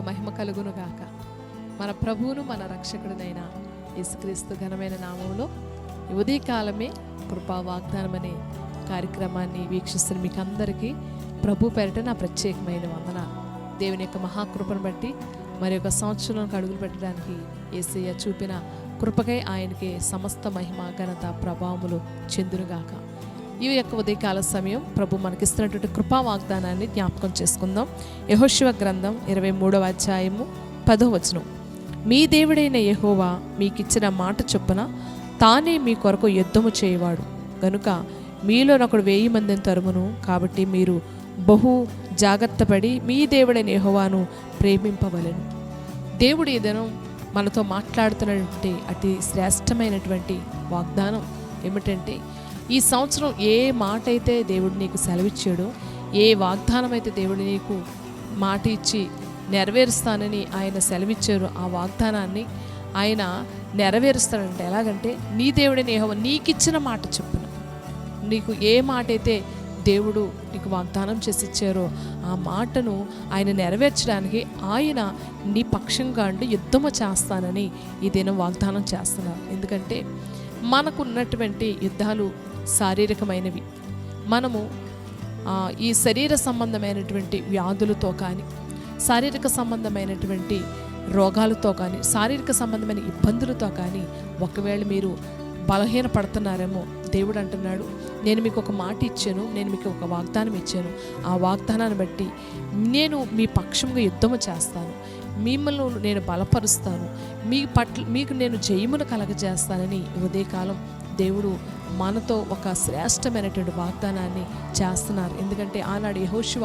మహిమ కలుగునుగాక. మన ప్రభువును మన రక్షకుడినైన యేసుక్రీస్తు ఘనమైన నామంలో ఉదయకాలమే కృపా వాగ్దానం అనే కార్యక్రమాన్ని వీక్షిస్తున్న మీకు అందరికీ ప్రభు పేరిట నా ప్రత్యేకమైన వందనాలు. దేవుని యొక్క మహాకృపను బట్టి మరి యొక్క సంవత్సరంలోకి అడుగులు పెట్టడానికి ఏసయ్య చూపిన కృపకై ఆయనకి సమస్త మహిమ ఘనత ప్రభావములు చెందునుగాక. ఈ యొక్క ఉదయకాల సమయం ప్రభు మనకిస్తున్నటువంటి కృపా వాగ్దానాన్ని జ్ఞాపకం చేసుకుందాం. యహోశివ గ్రంథం ఇరవై మూడవ అధ్యాయము పదో వచనం. మీ దేవుడైన యహోవా మీకిచ్చిన మాట చొప్పున తానే మీ కొరకు యుద్ధము చేయవాడు. గనుక మీలోనొకడు వేయి మందిని తరుమును. కాబట్టి మీరు బహు జాగ్రత్తపడి మీ దేవుడైన యహోవాను ప్రేమింపవలెను. దేవుడు ఏదైనా మనతో మాట్లాడుతున్నటువంటి అతి శ్రేష్టమైనటువంటి వాగ్దానం ఏమిటంటే ఈ సంవత్సరం ఏ మాట అయితే దేవుడు నీకు సెలవిచ్చాడో ఏ వాగ్దానం అయితే దేవుడు నీకు మాట ఇచ్చి నెరవేరుస్తానని ఆయన సెలవిచ్చారు ఆ వాగ్దానాన్ని ఆయన నెరవేరుస్తాడంటే ఎలాగంటే నీ దేవుడే నేహవ నీకిచ్చిన మాట చెప్పున. నీకు ఏ మాట అయితే దేవుడు నీకు వాగ్దానం చేసి ఇచ్చారో ఆ మాటను ఆయన నెరవేర్చడానికి ఆయన నీ పక్షంగా అండి యుద్ధము చేస్తానని ఈ దినం వాగ్దానం చేస్తున్నారు. ఎందుకంటే మనకున్నటువంటి యుద్ధాలు శారీరకమైనవి. మనము ఈ శరీర సంబంధమైనటువంటి వ్యాధులతో కానీ శారీరక సంబంధమైనటువంటి రోగాలతో కానీ శారీరక సంబంధమైన ఇబ్బందులతో కానీ ఒకవేళ మీరు బలహీన పడుతున్నారేమో దేవుడు అంటున్నాడు. నేను మీకు ఒక మాట ఇచ్చాను నేను మీకు ఒక వాగ్దానం ఇచ్చాను. ఆ వాగ్దానాన్ని బట్టి నేను మీ పక్షంగా యుద్ధము చేస్తాను. మిమ్మల్ని నేను బలపరుస్తాను. మీ పట్ల మీకు నేను జయమును కలగజేస్తానని ఉదయకాలం దేవుడు మనతో ఒక శ్రేష్టమైనటువంటి వాగ్దానాన్ని చేస్తున్నారు. ఎందుకంటే ఆనాడు యహోశివ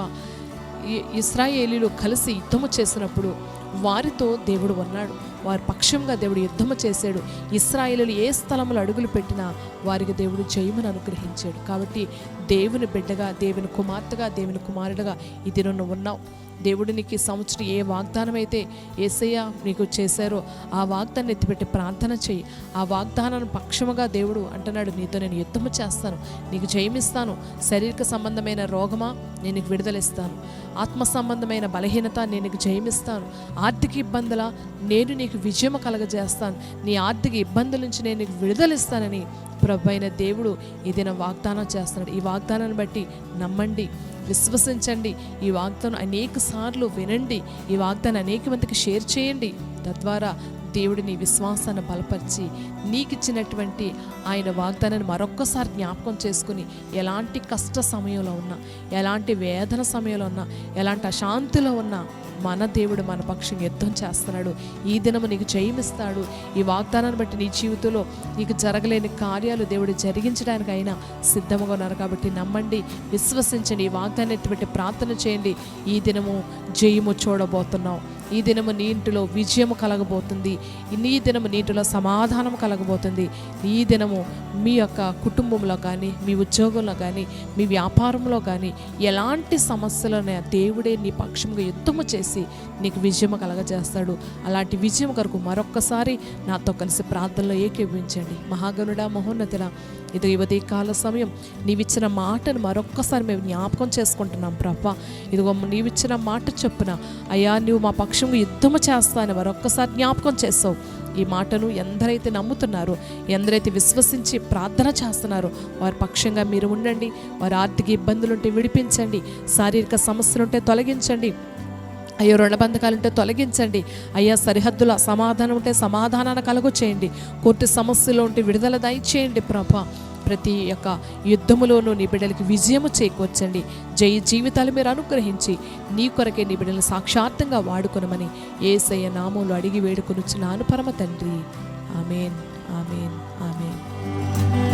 ఇస్రాయేలీలు కలిసి యుద్ధము చేసినప్పుడు వారితో దేవుడు ఉన్నాడు. వారి పక్షంగా దేవుడు యుద్ధము చేశాడు. ఇస్రాయేలీలు ఏ స్థలంలో అడుగులు పెట్టినా వారికి దేవుడు జయమును అనుగ్రహించాడు. కాబట్టి దేవుని బిడ్డగా దేవుని కుమార్తెగా దేవుని కుమారుడుగా ఇది నువ్వు ఉన్నావు. దేవుడు నీకు ఈ సంవత్సరం ఏ వాగ్దానం అయితే ఏసయ్య నీకు చేశారో ఆ వాగ్దాన్ని ఎత్తిపెట్టి ప్రార్థన చెయ్యి ఆ వాగ్దానాన్ని పక్షముగా దేవుడు అంటున్నాడు నీతో నేను యుద్ధము చేస్తాను నీకు జయమిస్తాను. శారీరక సంబంధమైన రోగమా నేను నీకు విడుదలిస్తాను. ఆత్మ సంబంధమైన బలహీనత నేను నీకు జయమిస్తాను. ఆర్థిక ఇబ్బందుల నేను నీకు విజయం కలగజేస్తాను. నీ ఆర్థిక ఇబ్బందుల నుంచి నేను నీకు విడుదలిస్తానని ప్రభు అయిన దేవుడు ఏదైనా వాగ్దానం చేస్తున్నాడు. ఈ వాగ్దానాన్ని బట్టి నమ్మండి. విశ్వసించండి. ఈ వాగ్దానం అనేక సార్లు వినండి. ఈ వాగ్దానం అనేక మందికి షేర్ చేయండి. తద్వారా దేవుడు నీ విశ్వాసాన్ని బలపరిచి నీకిచ్చినటువంటి ఆయన వాగ్దానాన్ని మరొక్కసారి జ్ఞాపకం చేసుకుని ఎలాంటి కష్ట సమయంలో ఉన్నా ఎలాంటి వేదన సమయంలో ఉన్నా ఎలాంటి అశాంతిలో ఉన్నా మన దేవుడు మన పక్షం యుద్ధం చేస్తున్నాడు. ఈ దినము నీకు జయమిస్తాడు. ఈ వాగ్దానాన్ని బట్టి నీ జీవితంలో నీకు జరగలేని కార్యాలు దేవుడు జరిగించడానికి అయినా సిద్ధముగా ఉన్నారు కాబట్టి నమ్మండి విశ్వసించండి ఈ వాగ్దాన్ని ఎటువంటి ప్రార్థన చేయండి. ఈ దినము జయము చూడబోతున్నావు ఈ దినము నీ ఇంటిలో విజయము కలగబోతుంది. నీ దినము నీటిలో సమాధానం కలగబోతుంది. ఈ దినము మీ యొక్క కుటుంబంలో కానీ మీ ఉద్యోగంలో కానీ మీ వ్యాపారంలో కానీ ఎలాంటి సమస్యలోనే దేవుడే నీ పక్షంగా యుద్ధము చేసి నీకు విజయము కలగజేస్తాడు. అలాంటి విజయం కొరకు మరొక్కసారి నాతో కలిసి ప్రార్థనలో ఏకీభవించండి. మహాగనుడా మహోన్నతుడా ఇది యువతి కాల సమయం నీవిచ్చిన మాటను మరొక్కసారి మేము జ్ఞాపకం చేసుకుంటున్నాం ప్రభా. ఇదిగో నీవిచ్చిన మాట చొప్పున అయ్యా నువ్వు మా పక్ష పక్షంగా యుద్ధము చేస్తాను మరొక్కసారి జ్ఞాపకం చేస్తావు. ఈ మాటను ఎందరైతే నమ్ముతున్నారో ఎందరైతే విశ్వసించి ప్రార్థన చేస్తున్నారో వారి పక్షంగా మీరు ఉండండి వారి ఆర్థిక ఇబ్బందులుంటే విడిపించండి శారీరక సమస్యలుంటే తొలగించండి. అయ్యో రుణబంధకాలు ఉంటే తొలగించండి. అయ్యా సరిహద్దుల సమాధానం ఉంటే సమాధానాన్ని కలుగు చేయండి కోర్టు సమస్యలు ఉంటే విడుదల దయచేయండి ప్రభా. ప్రతి యొక్క యుద్ధములోనూ నీ బిడ్డలకి విజయము చేకూర్చండి. జయ జీవితాలు మీరు అనుగ్రహించి నీ కొరకే నీ బిడ్డలు సాక్షాత్తంగా వాడుకొనమని ఏసయ్య నామంలో అడిగి వేడుకొనుచున్నాను పరమ తండ్రి. Amen amen amen.